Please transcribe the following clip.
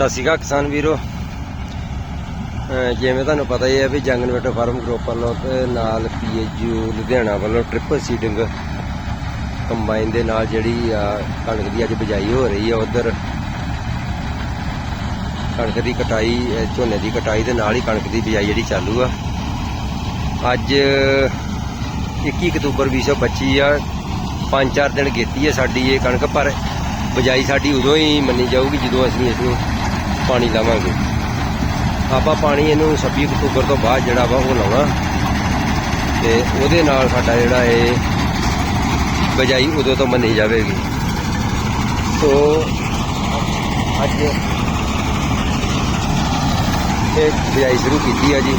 ਸਤਿ ਸ਼੍ਰੀ ਅਕਾਲ ਕਿਸਾਨ ਵੀਰੋ। ਜਿਵੇਂ ਤੁਹਾਨੂੰ ਪਤਾ ਹੀ ਹੈ ਵੀ ਜੰਗਨਵੇਟ ਫਾਰਮ ਗਰੁੱਪ ਵੱਲੋਂ ਤੇ ਨਾਲ ਪੀਏਯੂ ਲੁਧਿਆਣਾ ਵੱਲੋਂ ਟ੍ਰਿਪਲ ਸੀਡਿੰਗ ਕੰਬਾਈਨ ਦੇ ਨਾਲ ਜਿਹੜੀ ਆ ਕਣਕ ਦੀ ਅੱਜ ਬਿਜਾਈ ਹੋ ਰਹੀ ਹੈ ਉਧਰ। ਕਣਕ ਦੀ ਕਟਾਈ ਝੋਨੇ ਦੀ ਕਟਾਈ ਦੇ ਨਾਲ ਹੀ ਕਣਕ ਦੀ ਬਿਜਾਈ ਜਿਹੜੀ ਚਾਲੂ ਆ। ਅੱਜ 21 ਅਕਤੂਬਰ 2025 ਆ, ਪੰਜ ਚਾਰ ਦਿਨ ਗੇਤੀ ਹੈ ਸਾਡੀ ਇਹ ਕਣਕ, ਪਰ ਬਿਜਾਈ ਸਾਡੀ ਉਦੋਂ ਹੀ ਮੰਨੀ ਜਾਊਗੀ ਜਦੋਂ ਅਸੀਂ ਇਸ ਨੂੰ ਪਾਣੀ ਲਾਵਾਂਗੇ। ਆਪਾਂ ਪਾਣੀ ਇਹਨੂੰ 26 ਅਕਤੂਬਰ ਤੋਂ ਬਾਅਦ ਜਿਹੜਾ ਵਾ ਉਹ ਲਾਉਣਾ। ਤੇ ਉਹਦੇ ਨਾਲ ਸਾਡਾ ਜਿਹੜਾ ਇਹ ਬਿਜਾਈ ਉਦੋਂ ਤੋਂ ਮੰਨੀ ਜਾਵੇਗੀ। ਸੋ, ਅੱਜ ਇਹ ਬਿਜਾਈ ਸ਼ੁਰੂ ਕੀਤੀ ਆ ਜੀ।